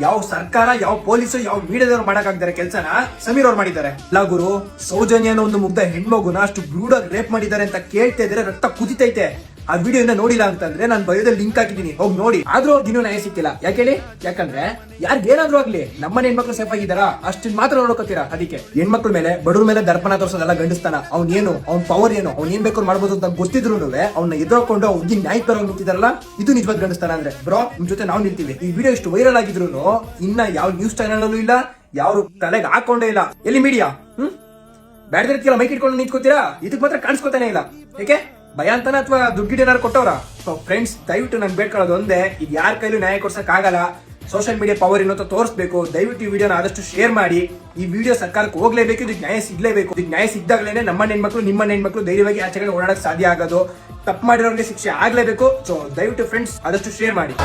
ಯಾವ ಸರ್ಕಾರ, ಯಾವ ಪೊಲೀಸ್ ಯಾವ ಮೀಡಿಯಾದವ್ರು ಮಾಡಕ್ಕಾಗ್ತಾರೆ ಕೆಲಸನ? ಸಮೀರ್ ಅವ್ರು ಮಾಡಿದ್ದಾರೆ. ಇಲ್ಲ ಗುರು, ಸೌಜನ್ಯ ಅನ್ನೋ ಒಂದು ಮುಗ್ಧ ಹೆಣ್ಮಗುನ ಅಷ್ಟು ಬ್ರೂಡಾಗಿ ರೇಪ್ ಮಾಡಿದ್ದಾರೆ ಅಂತ ಕೇಳ್ತಾ ಇದ್ರೆ ರಕ್ತ ಕುದಿತೈತೆ. ಆ ವಿಡಿಯೋ ನೋಡಿಲ್ಲ ಅಂತಂದ್ರೆ ನಾನು ಬಯೋದಲ್ಲಿ ಲಿಂಕ್ ಹಾಕಿದ್ದೀನಿ. ಹೋಗಿ ನೋಡಿ. ಆದ್ರೂ ಇನ್ನೂ ನ್ಯಾಯ ಸಿಕ್ಕಿಲ್ಲ. ಯಾಕೆ ಹೇಳಿ? ಯಾಕಂದ್ರೆ ಯಾರ್ಗ್ ಏನಾದ್ರೂ ಆಗ್ಲಿ ನಮ್ಮನೆ ಹೆಣ್ಮಕ್ಳು ಸೇಫ್ ಆಗಿದಾರ ಅಷ್ಟು ಮಾತ್ರ ನೋಡ್ಕೋತೀರಾ? ಅದಕ್ಕೆ. ಹೆಣ್ಮಕ್ಳ ಮೇಲೆ, ಬಡವ್ರ ಮೇಲೆ ದರ್ಪಣ ತೋರಿಸೋದಲ್ಲ ಗಂಡಿಸ್ತಾನ. ಅವ್ನ ಏನು? ಅವ್ನ ಪವರ್ ಏನು? ಅವ್ನ ಏನ್ ಬೇಕಾದ್ರು ಮಾಡ್ಬೋದು ಅಂತ ಗೊತ್ತಿದ್ರು ಅವ್ನ ಎದುರ್ಕೊಂಡು ಅವ್ನಿಗೆ ನ್ಯಾಯ ತರ ನಿಂತಿದಾರಲ್ಲ, ಇದು ನಿಜವಾದ ಗಂಡಿಸ್ತಾನ ಅಂದ್ರೆ. ಬ್ರೋ, ನಿಮ್ ಜೊತೆ ನಾವು ನಿಂತೀವಿ. ಈ ವಿಡಿಯೋ ಇಷ್ಟು ವೈರಲ್ ಆಗಿದ್ರು ಇನ್ನ ಯಾವ ನ್ಯೂಸ್ ಚಾನೆಲ್ ಅಲ್ಲೂ ಇಲ್ಲ ಯಾರು ತಲೆಗೆ ಹಾಕೊಂಡೇ ಇಲ್ಲ. ಎಲ್ಲಿ ಮೀಡಿಯಾ ಹ್ಮ್? ಬ್ಯಾಡ್ದಿರ್ತೀರ ಮೈಕ್ ಇಟ್ಕೊಂಡು ನಿಂತ್ಕೋತೀರಾ? ಇದಕ್ ಮಾತ್ರ ಕಾಣಿಸ್ಕೊತಾನೆ ಇಲ್ಲ. ಯಾಕೆ ಭಯ ಅಂತಾನ ಅಥವಾ ದುಡ್ಡು ಏನಾರು ಕೊಟ್ಟವ್ರ? ಫ್ರೆಂಡ್ಸ್ ದಯವಿಟ್ಟು ನಾನು ಬೇಡ್ಕೊಳ್ಳೋದು ಒಂದೇ, ಇದು ಯಾರ ಕೈಲೂ ನ್ಯಾಯ ಕೊಡ್ಸಕ್ ಆಗಲ್ಲ. ಸೋಷಿಯಲ್ ಮೀಡಿಯಾ ಪವರ್ ಇನ್ನೊಂದು ತೋರಿಸ್ಬೇಕು. ದಯವಿಟ್ಟು ಈ ವಿಡಿಯೋನ ಆದಷ್ಟು ಶೇರ್ ಮಾಡಿ. ಈ ವಿಡಿಯೋ ಸರ್ಕಾರಕ್ಕೆ ಹೋಗ್ಲೇಬೇಕು ಇದು ನ್ಯಾಯ ಸಿಗ್ಲೇಬೇಕು. ಇದು ನ್ಯಾಯ ಸಿದ್ದಾಗಲೇ ನಮ್ಮ ಹೆಣ್ಮಕ್ಳು, ನಿಮ್ಮ ಹೆಣ್ಮಕ್ಳು ಧೈರ್ಯವಾಗಿ ಆಚೆಗಡೆ ಓಡಾಡಕ್ಕೆ ಸಾಧ್ಯ ಆಗೋದು. ತಪ್ಪು ಮಾಡಿರೋರಿಗೆ ಶಿಕ್ಷೆ ಆಗ್ಲೇಬೇಕು. ಸೊ ದಯವಿಟ್ಟು ಫ್ರೆಂಡ್ಸ್ ಆದಷ್ಟು ಶೇರ್ ಮಾಡಿ.